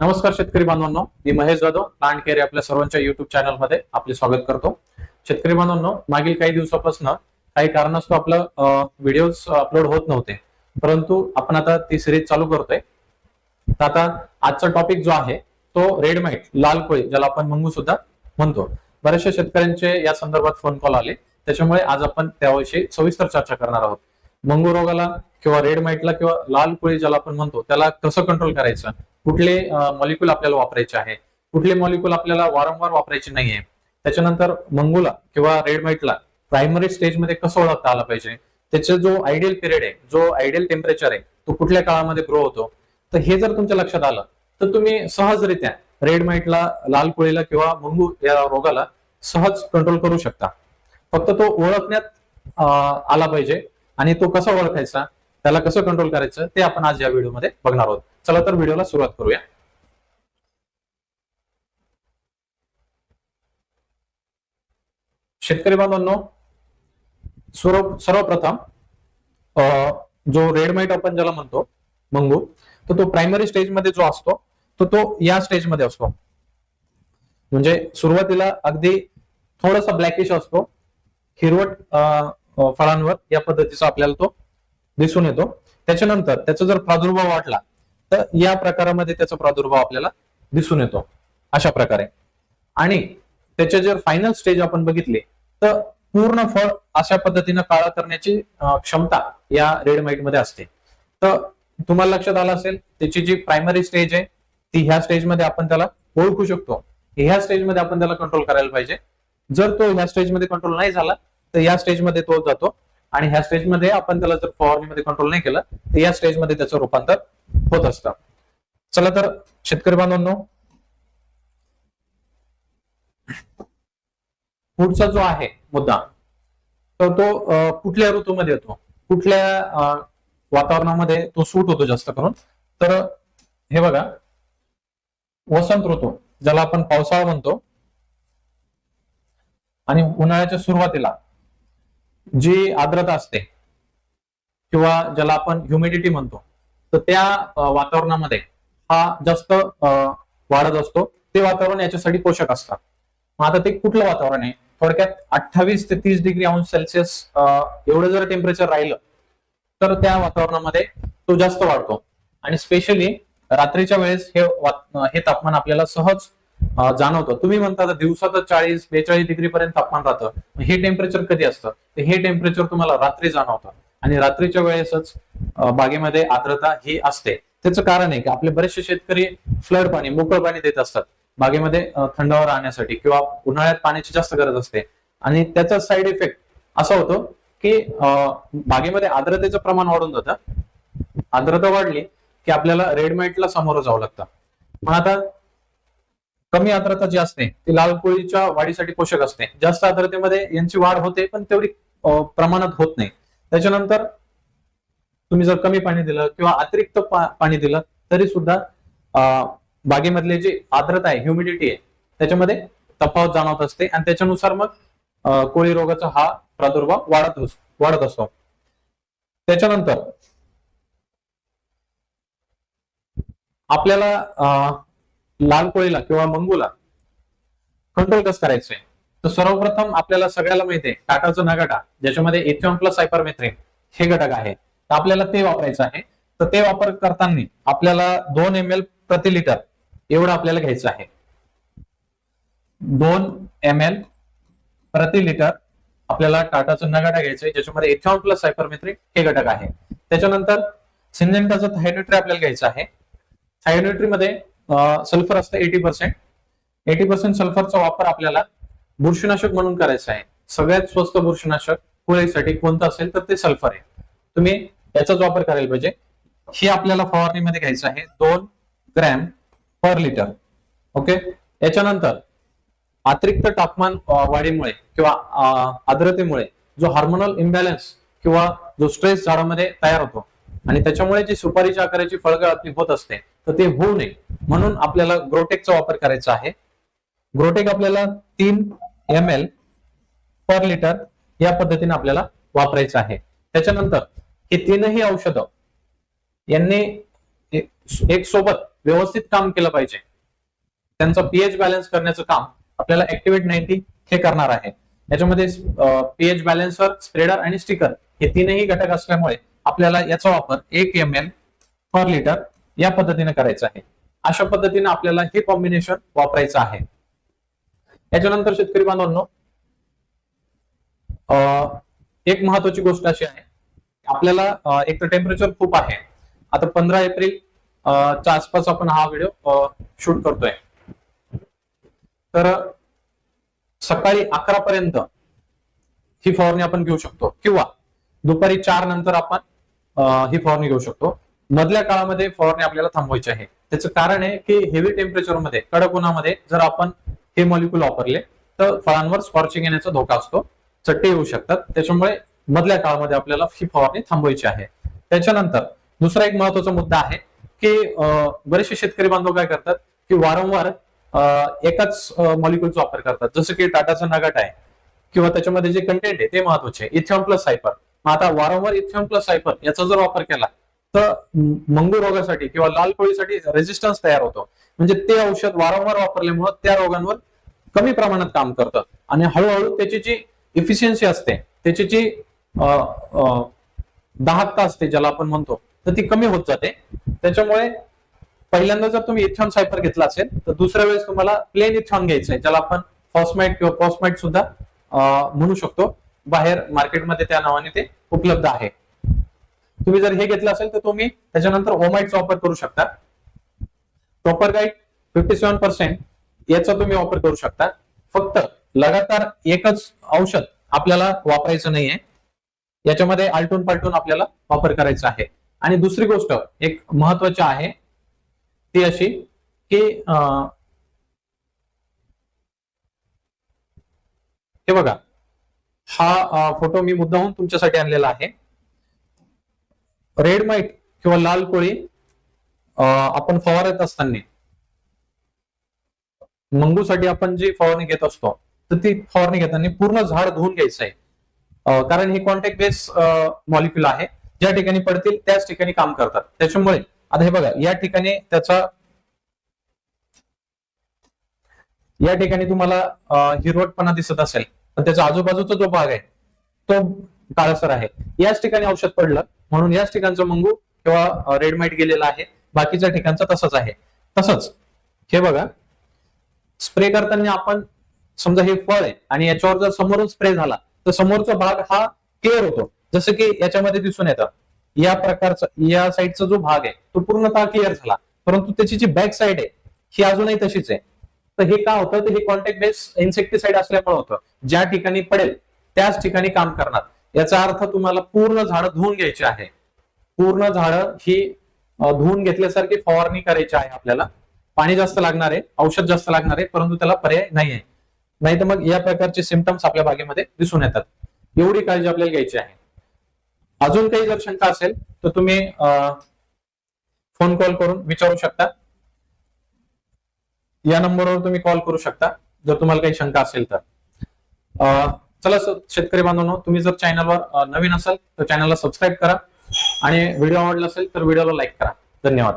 नमस्कार शेतकरी बांधवांनो मी महेश जाधव प्लांट केअर आपल्या सर्वांच्या युट्यूब चॅनलमध्ये आपले स्वागत करतो. शेतकरी बांधवांनो मागील काही दिवसापासून काही कारणास्तव आपलं व्हिडिओज अपलोड होत नव्हते. परंतु आपण आता ती सिरीज चालू करतोय. तर आता आजचा टॉपिक जो आहे तो रेड माईट लाल कोळी ज्याला आपण मंगू सुद्धा म्हणतो. बऱ्याचशा शेतकऱ्यांचे या संदर्भात फोन कॉल आले. त्याच्यामुळे आज आपण त्याविषयी सविस्तर चर्चा करणार आहोत. मंगू रोगाला किंवा रेड माईटला किंवा लाल कोळी ज्याला आपण म्हणतो त्याला कसं कंट्रोल करायचं? कुठले मॉलिक्यूल आपल्याला वापरायचे आहे? कुठले मॉलिक्युल आपल्याला वारंवार वापरायचे नाहीये? त्याच्यानंतर मंगुला किंवा रेड माइटला प्रायमरी स्टेजमध्ये कसं ओळखता आलं पाहिजे? त्याचा जो आयडियल पिरियड आहे जो आयडियल टेम्परेचर आहे तो कुठल्या काळामध्ये ग्रो होतो? तर हे जर तुमच्या लक्षात आलं तर तुम्ही सहजरित्या रेड माइटला लाल कोळीला किंवा मंगू या रोगाला सहज कंट्रोल करू शकता. फक्त तो ओळखण्यात आला पाहिजे आणि तो कसा ओळखायचा त्याला कसं कंट्रोल करायचं ते आपण आज या व्हिडिओमध्ये बघणार आहोत. चला तर व्हिडिओला सुरुवात करूया. शेतकरी बांधवांनो सर्व सर्वप्रथम अं, जो रेड माइट आपण ज्याला म्हणतो मंगू तर तो प्रायमरी स्टेजमध्ये जो असतो तर तो या स्टेजमध्ये असतो. म्हणजे सुरुवातीला अगदी थोडासा ब्लॅकिश असतो. हिरवट अं, फळांवर या पद्धतीचा आपल्याला तो दिसून येतो. त्याच्यानंतर त्याचा जर प्रादुर्भाव वाटला तर या प्रकारामध्ये त्याचा प्रादुर्भाव आपल्याला दिसून येतो. अशा प्रकारे. आणि त्याचे जर फायनल स्टेज आपण बघितले तर पूर्ण फळ अशा पद्धतीनं काळा करण्याची क्षमता या रेड माइटमध्ये असते. तर तुम्हाला लक्षात आलं असेल त्याची जी प्रायमरी स्टेज आहे ती ह्या स्टेजमध्ये आपण त्याला ओळखू शकतो. ह्या स्टेजमध्ये आपण त्याला कंट्रोल करायला पाहिजे. जर तो ह्या स्टेजमध्ये कंट्रोल नाही झाला तर या स्टेजमध्ये तो जातो आणि ह्या स्टेजमध्ये आपण त्याला जर फवारणीमध्ये कंट्रोल नाही केलं तर या स्टेजमध्ये त्याचं रूपांतर होत असतं. चला तर शेतकरी बांधवांनो पुढचा जो आहे मुद्दा तर तो कुठल्या ऋतूमध्ये येतो? कुठल्या वातावरणामध्ये तो सूट होतो जास्त करून? तर हे बघा वसंत ऋतू ज्याला आपण पावसाळा म्हणतो आणि उन्हाळ्याच्या सुरुवातीला जी आर्द्रता असते किंवा ज्याला आपण ह्युमिडिटी म्हणतो तर त्या वातावरणामध्ये हा जास्त वाढत असतो. ते वातावरण याच्यासाठी पोषक असतं मग आता ते कुठलं वातावरण आहे? थोडक्यात अठ्ठावीस ते तीस डिग्री अंश सेल्सिअस एवढं जर टेम्परेचर राहिलं तर त्या वातावरणामध्ये तो जास्त वाढतो. आणि स्पेशली रात्रीच्या वेळेस हे हे तापमान आपल्याला सहज जाणवतं. तुम्ही म्हणता आता दिवसात चाळीस बेचाळीस डिग्री पर्यंत तापमान राहतं. हे टेम्परेचर कधी असतं? तर हे टेम्परेचर तुम्हाला रात्री जाणवतं. आणि रात्रीच्या वेळेसच बागेमध्ये आर्द्रता ही असते. त्याचं कारण आहे की आपले बरेचसे शेतकरी फ्लड पाणी मोकळ पाणी देत असतात. बागेमध्ये थंडावर राहण्यासाठी किंवा उन्हाळ्यात पाण्याची जास्त गरज असते. आणि त्याचा साईड इफेक्ट असा होतो की बागेमध्ये आर्द्रतेचं प्रमाण वाढून जातं. आर्द्रता वाढली की आपल्याला रेड माइटला सामोरं जावं लागतं. मग आता कमी आर्द्रता जी असते ती लाल कोळीच्या वाढीसाठी पोषक असते. जास्त आर्द्रतेमध्ये यांची वाढ होते पण तेवढी प्रमाणात होत नाही. त्याच्यानंतर तुम्ही जर कमी पाणी दिलं किंवा अतिरिक्त पा- पाणी दिलं तरी सुद्धा बागेमधले जे आर्द्रता आहे ह्युमिडिटी आहे त्याच्यामध्ये तफावत जाणवत असते आणि त्याच्यानुसार मग कोळी रोगाचा हा प्रादुर्भाव वाढत वाढत असतो. त्याच्यानंतर आपल्याला लाल कोळीला किंवा मंगूला कंट्रोल कसं करायचंय तर सर्वप्रथम आपल्याला सगळ्याला माहिती आहे टाटाचं नगाटा ज्याच्यामध्ये इथेऑन प्लस सायपरमेथ्रिन हे घटक आहे. तर आपल्याला ते वापरायचं आहे. तर ते वापर करताना आपल्याला दोन एम एल प्रति लिटर एवढं आपल्याला घ्यायचं आहे. दोन एम एल प्रति लिटर आपल्याला टाटाचं नगाटा घ्यायचं आहे ज्याच्यामध्ये इथेऑन प्लस सायपरमेथ्रिन हे घटक आहे. त्याच्यानंतर सिंजेंटाचं थायनेट्री आपल्याला घ्यायचं आहे. थायनेट्री सल्फर असतं एटी पर्सेंट एटी पर्सेंट सल्फरचा वापर आपल्याला बुरशीनाशक म्हणून करायचा आहे. सगळ्यात स्वस्त बुरशीनाशक कोळीसाठी कोणतं असेल तर ते सल्फर आहे. तुम्ही याचाच वापर करायला पाहिजे. हे आपल्याला फवारणीमध्ये घ्यायचं आहे दोन ग्रॅम पर लिटर. ओके? याच्यानंतर अतिरिक्त तापमान वाढीमुळे किंवा आर्द्रतेमुळे जो हार्मोनल इम्बॅलन्स किंवा जो स्ट्रेस झाडामध्ये तयार होतो आणि त्याच्यामुळे जी सुपारीच्या आकाराची फळगळती होत असते तर ते होऊ नये. म्हणून आपल्याला ग्रोटेकचा वापर करायचा आहे. ग्रोटेक आपल्याला तीन एम एल पर लिटर या पद्धतीने आपल्याला वापरायचं आहे. त्याच्यानंतर हे तीनही औषधं यांनी एक सोबत व्यवस्थित काम केलं पाहिजे. त्यांचं पीएच बॅलन्स करण्याचं काम आपल्याला ऍक्टिव्हेट नाईन्टी हे करणार आहे. याच्यामध्ये पीएच बॅलन्सर स्प्रेडर आणि स्टिकर हे तीनही घटक असल्यामुळे आपल्याला याचा वापर एक एम एल पर लिटर या पद्धतीने करायचं आहे. अशा पद्धतीने आपल्याला हे कॉम्बिनेशन वापरायचं आहे. याच्यानंतर शेतकरी बांधवांनो एक महत्वाची गोष्ट अशी आहे आपल्याला एक तर टेम्परेचर खूप आहे. आता पंधरा एप्रिल च्या आसपास आपण हा व्हिडिओ शूट करतोय. तर सकाळी अकरा पर्यंत ही फवारणी आपण घेऊ शकतो. किंवा दुपारी चार नंतर आपण ही फवारणी घेऊ शकतो. मधल्या काळामध्ये फवारणी आपल्याला थांबवायची आहे. त्याचं कारण आहे की हेवी टेम्परेचरमध्ये कडक उन्हामध्ये जर आपण हे मॉलिक्यूल वापरले तर फळांवर स्कॉर्चिंग येण्याचा धोका असतो. चट्टे येऊ शकतात. त्याच्यामुळे मधल्या काळामध्ये आपल्याला ही फवारणी थांबवायची आहे. त्याच्यानंतर दुसरा एक महत्त्वाचा मुद्दा आहे की बरेचसे शेतकरी बांधव काय करतात की वारंवार एकाच मॉलिक्युलचा वापर करतात. जसं की टाटाचा नगाट आहे किंवा त्याच्यामध्ये जे कंटेंट आहे ते महत्त्वाचे आहे. इथेऑन प्लस सायपर आता वारंवार इथेऑन प्लस सायपर याचा जर वापर केला तर मंगू रोगासाठी किंवा लाल कोळीसाठी रेजिस्टन्स तयार होतो. म्हणजे ते औषध वारंवार वापरल्यामुळे त्या रोगांवर कमी प्रमाणात काम करतं. आणि हळूहळू त्याची जी इफिशियन्सी असते त्याची जी दाहकता असते ज्याला आपण म्हणतो तर ती कमी होत जाते. त्याच्यामुळे पहिल्यांदा जर तुम्ही इथॉन सायपर घेतला असेल तर दुसऱ्या वेळेस तुम्हाला प्लेन इथॉन घ्यायचं आहे ज्याला आपण फॉस्माइट किंवा पॉस्माइट सुद्धा म्हणू शकतो. बाहेर मार्केटमध्ये त्या नावाने ते उपलब्ध आहे. तुम्ही जर हे घेतलं असेल तर तुम्ही त्याच्यानंतर ओमाइटचा वापर करू शकता. Proper guide fifty seven percent याचा तुम्ही वापर करू शकता. फक्त लगातार एकच औषध आपल्याला वापरायचं नाहीये. याच्यामध्ये आलटून पालटून आपल्याला वापर करायचा आहे. आणि दुसरी गोष्ट एक महत्वाची आहे ती अशी की हे बघा हा फोटो मी मुद्दाहून तुमच्यासाठी आणलेला आहे. रेड माईट किंवा लाल कोळी अं, आपण फवारत असताना मंगूसाठी आपण जी फवारणी घेत असतो तर ती फवारणी घेताना पूर्ण झाड धुवून घ्यायचं आहे. कारण हे कॉन्टॅक्ट बेस मॉलिक्युल आहे. ज्या ठिकाणी पडतील त्याच ठिकाणी काम करतात. त्याच्यामुळे आता हे बघा या ठिकाणी त्याचा या ठिकाणी तुम्हाला हिरवटपणा दिसत असेल पण त्याचा आजूबाजूचा जो भाग आहे तो काळसर आहे. याच ठिकाणी औषध पडलं. म्हणून याच ठिकाणचं मंगू किंवा रेडमाईट गेलेला आहे. बाकीच्या ठिकाणचं तसंच आहे. तसंच हे बघा. स्प्रे करताना आपण समजा हे फळ आहे आणि याच्यावर जर समोरून स्प्रे झाला तर समोरचा भाग हा क्लिअर होतो. जसं की याच्यामध्ये दिसून येतं. या प्रकारचा या साईडचा जो भाग आहे तो पूर्णतः क्लिअर झाला. परंतु त्याची जी बॅक साईड आहे ही अजूनही तशीच आहे. तर हे का होतं? तर हे कॉन्टॅक्ट बेस इन्सेक्टिसाइड असल्यामुळे होतं. ज्या ठिकाणी पडेल त्याच ठिकाणी काम करणार. याचा अर्थ तुम्हाला पूर्ण झाडं धुवून घ्यायची आहे. पूर्ण झाडं ही धुवून घेतल्यासारखी फवारणी करायची आहे आपल्याला. पाणी जास्त लागणार आहे औषध जास्त लागणार आहे परंतु त्याला पर्याय नाही आहे नाही तर मग या प्रकारचे सिमटम्स आपल्या बागेमध्ये दिसून येतात. एवढी काळजी आपल्याला घ्यायची आहे. अजून काही जर शंका असेल तर तुम्ही फोन कॉल करून विचारू शकता. या नंबरवर तुम्ही कॉल करू शकता जर तुम्हाला काही शंका असेल तर. अं, चला शेतकरी बांधवांनो तुम्ही जर चॅनलवर नवीन असाल तर चॅनलला सबस्क्राईब करा. आणि व्हिडिओ आवडला असेल तर व्हिडिओला लाईक करा. धन्यवाद.